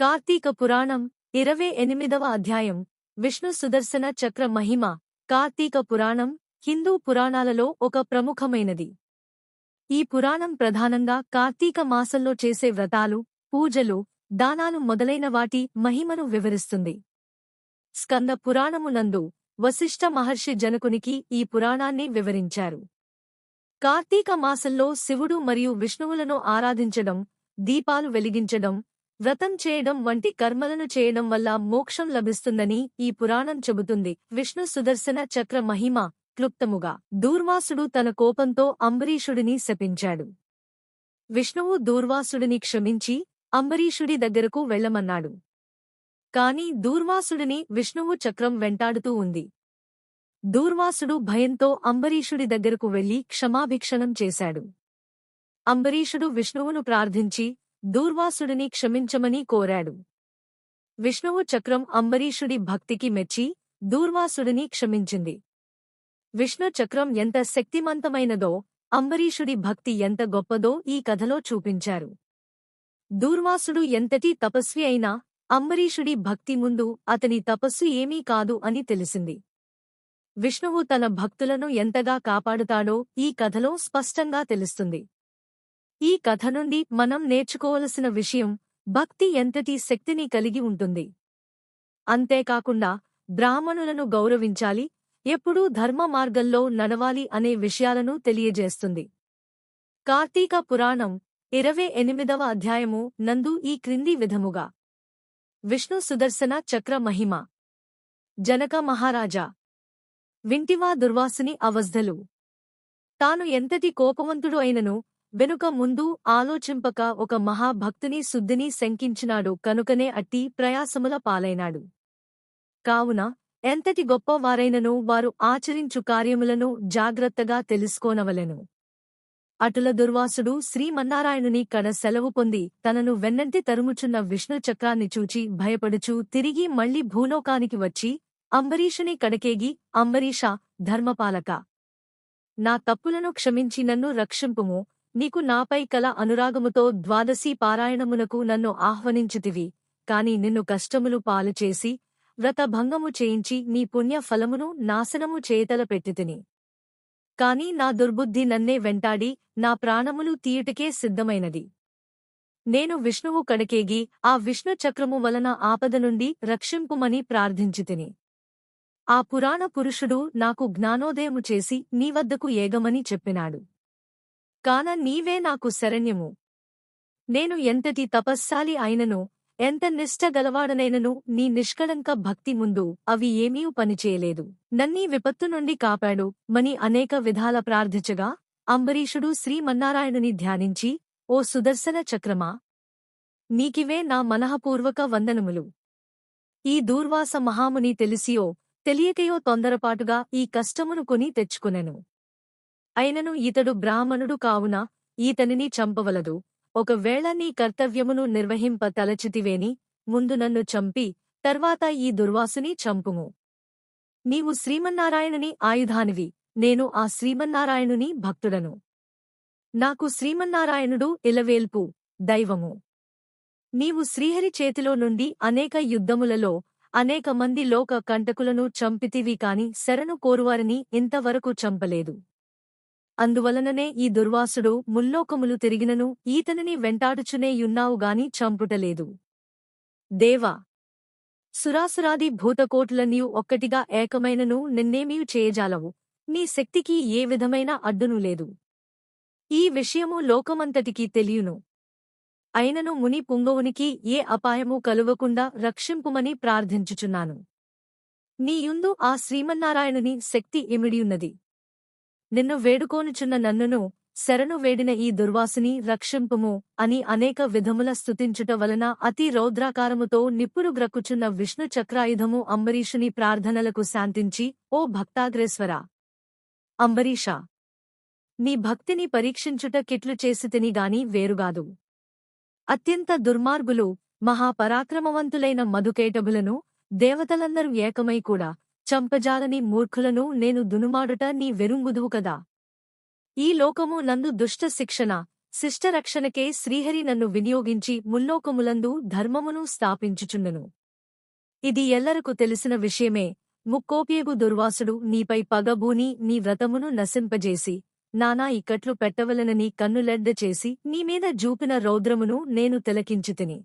కార్తీక పురాణం ఇరవై ఎనిమిదవ అధ్యాయం. విష్ణు సుదర్శన చక్ర మహిమ. కార్తీక పురాణం హిందూ పురాణాలలో ఒక ప్రముఖమైనది. ఈ పురాణం ప్రధానంగా కార్తీక మాసంలో చేసే వ్రతాలు పూజలు దానాలు మొదలైన వాటి మహిమను వివరిస్తుంది. స్కంద పురాణమునందు వశిష్ఠ మహర్షి జనకునికి ఈ పురాణాన్ని వివరించారు. కార్తీక మాసంలో శివుడు మరియు విష్ణువులను ఆరాధించడం దీపాలు వెలిగించడం వ్రతం చేయడం వంటి కర్మలను చేయడం వల్ల మోక్షం లభిస్తుందని ఈ పురాణం చెబుతుంది. విష్ణు సుదర్శన చక్ర మహిమ క్లుప్తముగా. దూర్వాసుడు తన కోపంతో అంబరీషుడిని శపించాడు. విష్ణువు దూర్వాసుడిని క్షమించి అంబరీషుడి దగ్గరకు వెళ్ళమన్నాడు కాని దూర్వాసుడిని విష్ణువు చక్రం వెంటాడుతూ ఉంది. దూర్వాసుడు భయంతో అంబరీషుడి దగ్గరకు వెళ్ళి క్షమాభిక్షణం చేశాడు. అంబరీషుడు విష్ణువును ప్రార్థించి దూర్వాసుడిని క్షమించమని కోరాడు. విష్ణువు చక్రం అంబరీషుడి భక్తికి మెచ్చి దూర్వాసుడిని క్షమించింది. విష్ణు చక్రం ఎంత శక్తిమంతమైనదో అంబరీషుడి భక్తి ఎంత గొప్పదో ఈ కథలో చూపించారు. దూర్వాసుడు ఎంతటి తపస్వి అయినా అంబరీషుడి భక్తి ముందు అతని తపస్సు ఏమీ కాదు అని తెలిసింది. విష్ణువు తన భక్తులను ఎంతగా కాపాడుతాడో ఈ కథలో స్పష్టంగా తెలుస్తుంది. ఈ కథ నుండి మనం నేర్చుకోవలసిన విషయం భక్తి ఎంతటి శక్తిని కలిగి ఉంటుంది. అంతేకాకుండా బ్రాహ్మణులను గౌరవించాలి ఎప్పుడూ ధర్మ మార్గంలో నడవాలి అనే విషయాలను తెలియజేస్తుంది. కార్తీక పురాణం ఇరవై ఎనిమిదవ అధ్యాయము నందు ఈ క్రింది విధముగా. విష్ణు సుదర్శన చక్ర మహిమ. జనక మహారాజా. వింటివా దుర్వాసుని అవస్థలు. తాను ఎంతటి కోపవంతుడు అయినను వెనుక ముందు ఆలోచింపక ఒక మహాభక్తుని శుద్ధిని శంకించినాడు కనుకనే అట్టి ప్రయాసముల పాలైనాడు. కావున ఎంతటి గొప్పవారైనను వారు ఆచరించు కార్యములను జాగ్రత్తగా తెలుసుకోనవలెను. అటుల దుర్వాసుడు శ్రీమన్నారాయణుని కడ సెలవు పొంది తనను వెన్నంటి తరుముచున్న విష్ణు చక్రాన్ని చూచి భయపడుచూ తిరిగి మళ్ళీ భూలోకానికి వచ్చి అంబరీషుని కడకేగి అంబరీష ధర్మపాలక. నా తప్పులను క్షమించి నన్ను రక్షింపుము నీకు నాపై కల అనురాగముతో ద్వాదశీ పారాయణమునకు నన్ను ఆహ్వానించితివి. కాని నిన్ను కష్టములు పాలుచేసి వ్రతభంగము చేయించి నీ పుణ్య ఫలమును నాశనము చేతల పెట్టితిని. కాని నా దుర్బుద్ధి నన్నే వెంటాడి నా ప్రాణములు తీయుటకే సిద్ధమైనది. నేను విష్ణువు కడకేగి ఆ విష్ణు చక్రము వలన ఆపద నుండి రక్షింపుమని ప్రార్థించితిని. ఆ పురాణ పురుషుడు నాకు జ్ఞానోదయము చేసి నీ వద్దకు ఏగమని చెప్పినాడు. కాన నీవే నాకు శరణ్యము. నేను ఎంతటి తపస్సాలి అయినను ఎంత నిష్ఠ గలవాడనైనను నీ నిష్కళంక భక్తి ముందు అవి ఏమీ పనిచేయలేదు. నన్నీ విపత్తు నుండి కాపాడు మని అనేక విధాల ప్రార్థించగా అంబరీషుడు శ్రీమన్నారాయణుని ధ్యానించి ఓ సుదర్శన చక్రమా నీకివే నా మనఃపూర్వక వందనములు. ఈ దూర్వాస మహాముని తెలిసియో తెలియకయో తొందరపాటుగా ఈ కష్టమును కొని తెచ్చుకునెను. అయినను ఇతడు బ్రాహ్మణుడు కావున ఈతనిని చంపవలదు. ఒకవేళ నీ కర్తవ్యమును నిర్వహింప తలచితివేని ముందు నన్ను చంపి తర్వాత ఈ దుర్వాసుని చంపుము. నీవు శ్రీమన్నారాయణుని ఆయుధానివి నేను ఆ శ్రీమన్నారాయణుని భక్తుడను. నాకు శ్రీమన్నారాయణుడు ఇలవేల్పు దైవము. నీవు శ్రీహరి చేతిలో నుండి అనేక యుద్ధములలో అనేక మంది లోక కంటకులను చంపితివి కాని శరణు కోరువారిని ఇంతవరకు చంపలేదు. అందువలననే ఈ దుర్వాసుడు ముల్లోకములు తిరిగినను ఈతనిని వెంటాడుచునేయున్నావు గాని చంపుటలేదు. దేవా! సురాసురాది భూతకోట్లన్నీ ఒక్కటిగా ఏకమైనను నిన్నేమీయు చేయజాలవు. నీ శక్తికి ఏ విధమైన అడ్డును లేదు. ఈ విషయము లోకమంతటికీ తెలియును. అయినను ముని పుంగవునికి ఏ అపాయము కలువకుండా రక్షింపుమని ప్రార్థించుచున్నాను. నీయుందు ఆ శ్రీమన్నారాయణుని శక్తి ఇమిడియున్నది. నిన్ను వేడుకోనుచున్న నన్నును శరణు వేడిన ఈ దుర్వాసుని రక్షింపుము అని అనేక విధముల స్థుతించుట వలన అతి రౌద్రాకారముతో నిప్పులు గ్రక్కుచున్న విష్ణు చక్రాయుధము అంబరీషుని ప్రార్థనలకు శాంతించి ఓ భక్తాగ్రేశ్వర! అంబరీషా! నీ భక్తిని పరీక్షించుట కిట్లు చేసితిని గాని వేరుగాదు. అత్యంత దుర్మార్గులు మహాపరాక్రమవంతులైన మధుకేటభులను దేవతలందరూ ఏకమై కూడా చంపజాలని మూర్ఖులను నేను దునుమాడుట నీ వెరుంగుదువు కదా. ఈ లోకము నందు దుష్ట శిక్షణ శిష్టరక్షణకే శ్రీహరి నన్ను వినియోగించి ముల్లోకములందు ధర్మమును స్థాపించుచుండెను. ఇది ఎల్లరకు తెలిసిన విషయమే. ముక్కోపియగు దుర్వాసుడు నీపై పగబూని నీ వ్రతమును నశింపజేసి నానా ఇక్కట్లు పెట్టవలనని కన్నులెడ్డ చేసి నీమీద జూపిన రౌద్రమును నేను తిలకించితిని.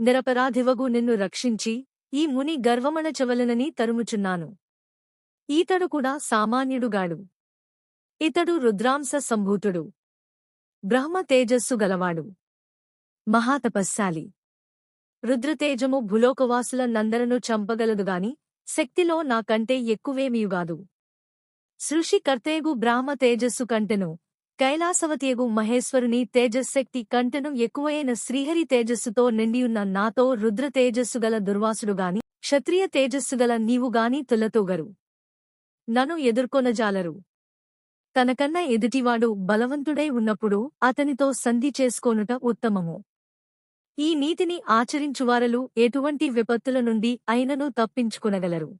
నిరపరాధివగు నిన్ను రక్షించి ఈ ముని గర్వమణచవలనని తరుముచున్నాను. ఈతడు కూడా సామాన్యుడుగాడు. ఇతడు రుద్రాంశ సంభూతుడు. బ్రహ్మ తేజస్సు గలవాడు. మహాతపస్శాలి. రుద్రతేజము భులోకవాసుల నందరను చంపగలదుగాని శక్తిలో నాకంటే ఎక్కువేమీయుగాదు. సృషికర్తేగు బ్రాహ్మ తేజస్సు కంటెను కైలాసవతియగు మహేశ్వరుని తేజశక్తి కంటెను ఎక్కువైన శ్రీహరి తేజస్సుతో నిండియున్న నాతో రుద్ర తేజస్సుగల దుర్వాసుడుగాని క్షత్రియ తేజస్సుగల నీవుగాని తులతూగరు. నను ఎదుర్కొనజాలరు. తనకన్న ఎదుటివాడు బలవంతుడై ఉన్నప్పుడు అతనితో సంధి చేసుకోనుట ఉత్తమము. ఈ నీతిని ఆచరించువారలు ఎటువంటి విపత్తుల నుండి అయినను తప్పించుకునగలరు.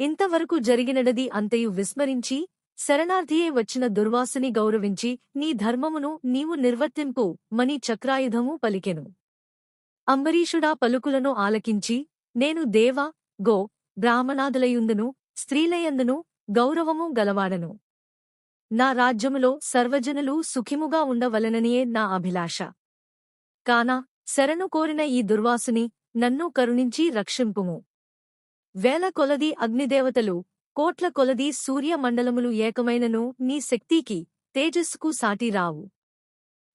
ఇంతవరకు జరిగినడది అంతయు విస్మరించి శరణార్థియే వచ్చిన దుర్వాసుని గౌరవించి నీ ధర్మమును నీవు నిర్వర్తింపు మని చక్రాయుధము పలికెను. అంబరీషుడా పలుకులను ఆలకించి నేను దేవ గో బ్రాహ్మణాదులయుందును స్త్రీలయందును గౌరవము గలవాడను. నా రాజ్యములో సర్వజనులు సుఖిముగా ఉండవలననియే నా అభిలాష. కాన శరణు కోరిన ఈ దుర్వాసుని నన్ను కరుణించి రక్షింపుము. వేల కొలది అగ్నిదేవతలు కోట్ల కొలది సూర్యమండలములు ఏకమైనను నీ శక్తికి తేజస్సుకు సాటి రావు.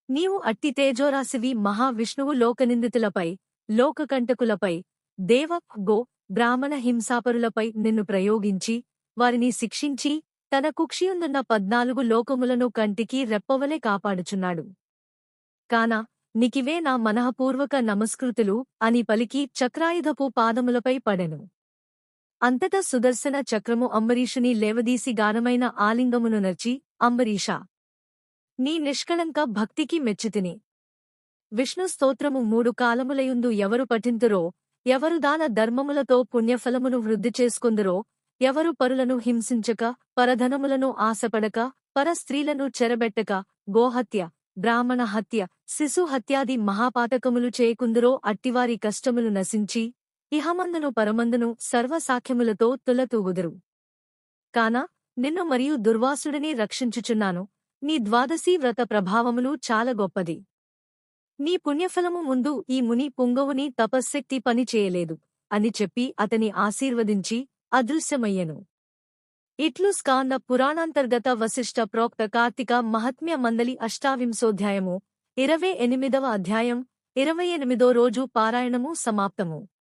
నీవు అట్టి తేజోరాశివి మహావిష్ణువు లోకనిందితులపై లోకకంటకులపై దేవ గో బ్రాహ్మణ హింసాపరులపై నిన్ను ప్రయోగించి వారిని శిక్షించి తన కుక్షియుందున్న పద్నాలుగు లోకములను కంటికి రెప్పవలే కాపాడుచున్నాడు. కాన నికివే నా మనఃపూర్వక నమస్కృతులు అని పలికి చక్రాయుధపు పాదములపై పడెను. అంతటా సుదర్శన చక్రము అంబరీషుని లేవదీసి గానమైన ఆలింగమును నర్చి అంబరీషా! నీ నిష్కళంక భక్తికి మెచ్చితిని. విష్ణు స్తోత్రము మూడు కాలములయుందు ఎవరు పఠింతురో ఎవరు దాన ధర్మములతో పుణ్యఫలమును వృద్ధి చేసుకుందురో ఎవరు పరులను హింసించక పరధనములను ఆశపడక పర స్త్రీలను చెరబెట్టక గోహత్య బ్రాహ్మణ హత్య శిశు హత్యాది మహాపాతకములు చేయకుందురో అట్టివారి కష్టములు నశించి ఇహమందును పరమందును సర్వసాఖ్యములతో తులతూగుదురు. కాన నిన్ను మరియు దుర్వాసుడిని రక్షించుచున్నాను. నీ ద్వాదశీ వ్రత ప్రభావములు చాలా గొప్పది. నీ పుణ్యఫలము ముందు ఈ ముని పుంగవుని తపశ్శక్తి పని చేయలేదు. అని చెప్పి అతని ఆశీర్వదించి అదృశ్యమయ్యెను. ఇట్లు స్కాంద పురాణాంతర్గత వశిష్ట ప్రోక్త కార్తిక మహాత్మ్య మందలి అష్టావింశోధ్యాయము ఇరవై ఎనిమిదవ అధ్యాయం ఇరవై ఎనిమిదో రోజు పారాయణము సమాప్తము.